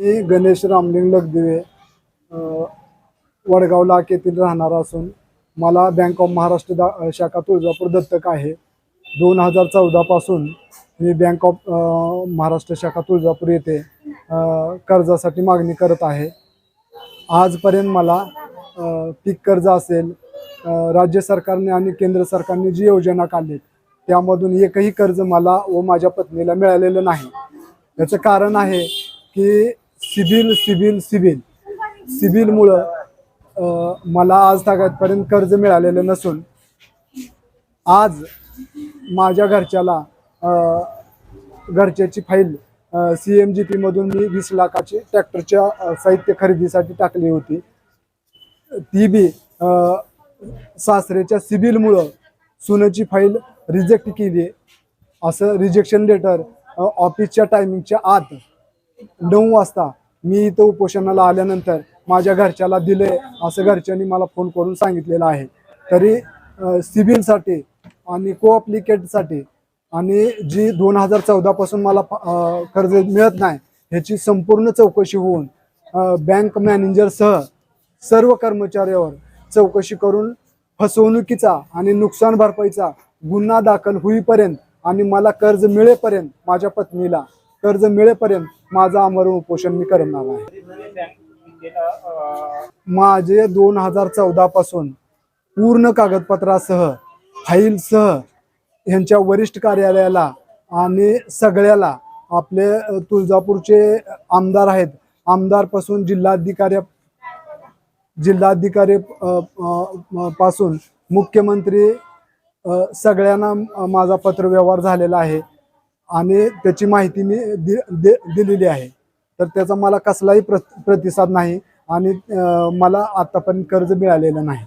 मी गणेश रामलिंग लगदिवे वडगाव लाख येथील राहणार असून मला बँक ऑफ महाराष्ट्र दा शाखा तुळजापूर दत्तक आहे. दोन हजार चौदापासून मी बँक ऑफ महाराष्ट्र शाखा तुळजापूर येथे कर्जासाठी मागणी करत आहे. आजपर्यंत मला पीक कर्ज असेल राज्य सरकारने आणि केंद्र सरकारने जी योजना काढली त्यामधून एकही कर्ज मला व माझ्या पत्नीला मिळालेलं नाही. याचं कारण आहे की सिबिल सिबिल सिबिल. सिबिलमुळं मला आज तागायतपर्यंत कर्ज मिळालेलं नसून आज माझ्या घरच्याला घरच्याची फाईल सी एम जी पीमधून मी वीस लाखाची ट्रॅक्टरच्या साहित्य खरेदीसाठी टाकली होती. ती बी सासरेच्या सिबिलमुळं सुनेची फाईल रिजेक्ट केली. असं रिजेक्शन लेटर ऑफिसच्या टायमिंगच्या आत नऊ वाजता मी इथं उपोषणाला आल्यानंतर माझ्या घरच्याला दिले असं घरच्यांनी मला फोन करून सांगितलेलं आहे. तरी सिबिलसाठी आणि कोअप्लिकेटसाठी आणि जी दोन हजार चौदापासून मला कर्ज मिळत नाही ह्याची संपूर्ण चौकशी होऊन बँक मॅनेजरसह सर्व कर्मचाऱ्यावर चौकशी करून फसवणुकीचा आणि नुकसान भरपाईचा गुन्हा दाखल होईपर्यंत आणि मला कर्ज मिळेपर्यंत माझ्या पत्नीला कर्ज मिळेपर्यंत माझं आमरण उपोषण मी करणार आहे. माझे दोन हजार चौदा पासून पूर्ण कागदपत्रासह फाईलसह यांच्या वरिष्ठ कार्यालयाला आणि सगळ्याला आपले तुळजापूरचे आमदार आहेत. आमदारपासून जिल्हाधिकारी जिल्हाधिकारी पासून मुख्यमंत्री सगळ्यांना माझा पत्रव्यवहार झालेला आहे. आणि त्याची माहिती मी दि, दे दिलेली आहे. तर त्याचा मला कसलाही प्र प्रतिसाद नाही आणि मला आतापर्यंत कर्ज मिळालेलं नाही.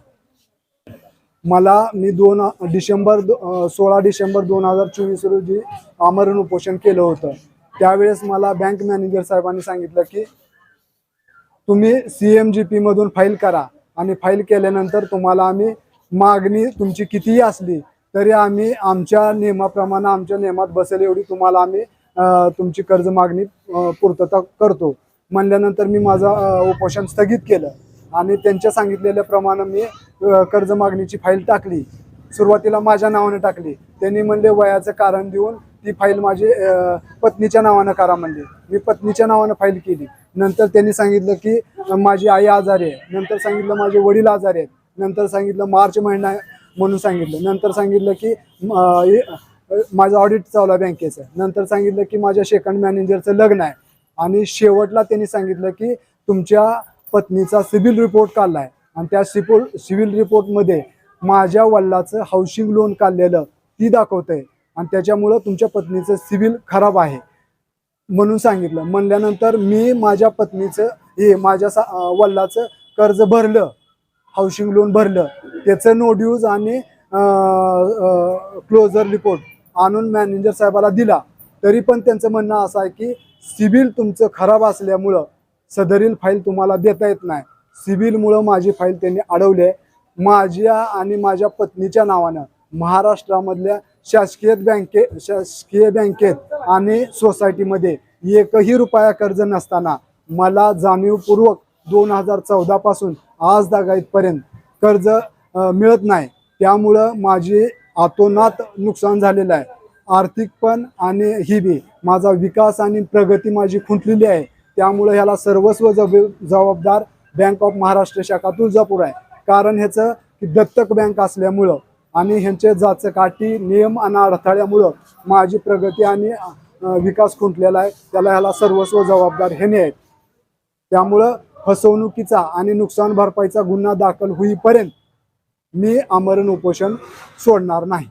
मला मी दोन डिसेंबर दो- सोळा डिसेंबर दोन हजार चोवीस रोजी आमरण उपोषण केलं होतं. त्यावेळेस मला बँक मॅनेजर साहेबांनी सांगितलं की तुम्ही सी एम जी पीमधून फाईल करा आणि फाईल केल्यानंतर तुम्हाला आम्ही मागणी तुमची कितीही असली तरी आम्ही आमच्या नियमाप्रमाणे आमच्या नियमात बसेल एवढी तुम्हाला आम्ही तुमची कर्ज मागणी पूर्तता करतो. म्हणल्यानंतर मी माझं उपोषण स्थगित केलं. आणि त्यांच्या सांगितलेल्याप्रमाणे मी कर्ज मागणीची फाईल टाकली. सुरुवातीला माझ्या नावाने टाकली. त्यांनी म्हणले वयाचं कारण देऊन ती फाईल माझी पत्नीच्या नावानं करा म्हणली. मी पत्नीच्या नावानं फाईल केली. नंतर त्यांनी सांगितलं की माझी आई आजारी आहे. नंतर सांगितलं माझे वडील आजारी आहेत. नंतर सांगितलं मार्च महिना म्हणून सांगितलं. नंतर सांगितलं की माझं ऑडिट चालू आहे बँकेचं. नंतर सांगितलं की माझ्या सेकंड मॅनेजरचं लग्न आहे. आणि शेवटला त्यांनी सांगितलं की तुमच्या पत्नीचा सिबिल रिपोर्ट काढला आहे आणि त्या सिपोल सिव्हिल रिपोर्टमध्ये माझ्या वडिलाचं हाऊसिंग लोन काढलेलं ती दाखवतंय. आणि त्याच्यामुळं तुमच्या पत्नीचं सिबिल खराब आहे. म्हणून सांगितलं. म्हणल्यानंतर मी माझ्या पत्नीचं हे माझ्या सा वडिलाचं कर्ज भरलं. हाऊसिंग लोन भरलं. त्याचं नो ड्यूज आणि क्लोजर रिपोर्ट आणून मॅनेजर साहेबाला दिला. तरी पण त्यांचं म्हणणं असं आहे की सिबिल तुमचं खराब असल्यामुळं सदरील फाईल तुम्हाला देता येत नाही. सिबिलमुळं माझी फाईल त्यांनी अडवली आहे. माझ्या आणि माझ्या पत्नीच्या नावानं महाराष्ट्रामधल्या शासकीय बँके शासकीय बँकेत आणि सोसायटीमध्ये एकही रुपया कर्ज नसताना मला जाणीवपूर्वक दोन हजार चौदापासून आज दागाईतपर्यंत कर्ज मिळत नाही. त्यामुळं माझी आतोनात नुकसान झालेलं आहे. आर्थिक पण आणि ही बी. माझा विकास आणि प्रगती माझी खुंटलेली आहे. त्यामुळं ह्याला सर्वस्व जब जबाबदार बँक ऑफ महाराष्ट्र शाखा तुळजापूर आहे. कारण ह्याचं की दत्तक बँक असल्यामुळं आणि ह्यांचे जाचकाठी नियम आणि अडथळ्यामुळं माझी प्रगती आणि विकास खुंटलेला आहे. त्याला ह्याला सर्वस्व जबाबदार ह्याने आहेत. त्यामुळं फसवणुकीचा आणि नुकसान भरपाईचा गुन्हा दाखल होईपर्यंत मी आमरण उपोषण सोडणार नाही.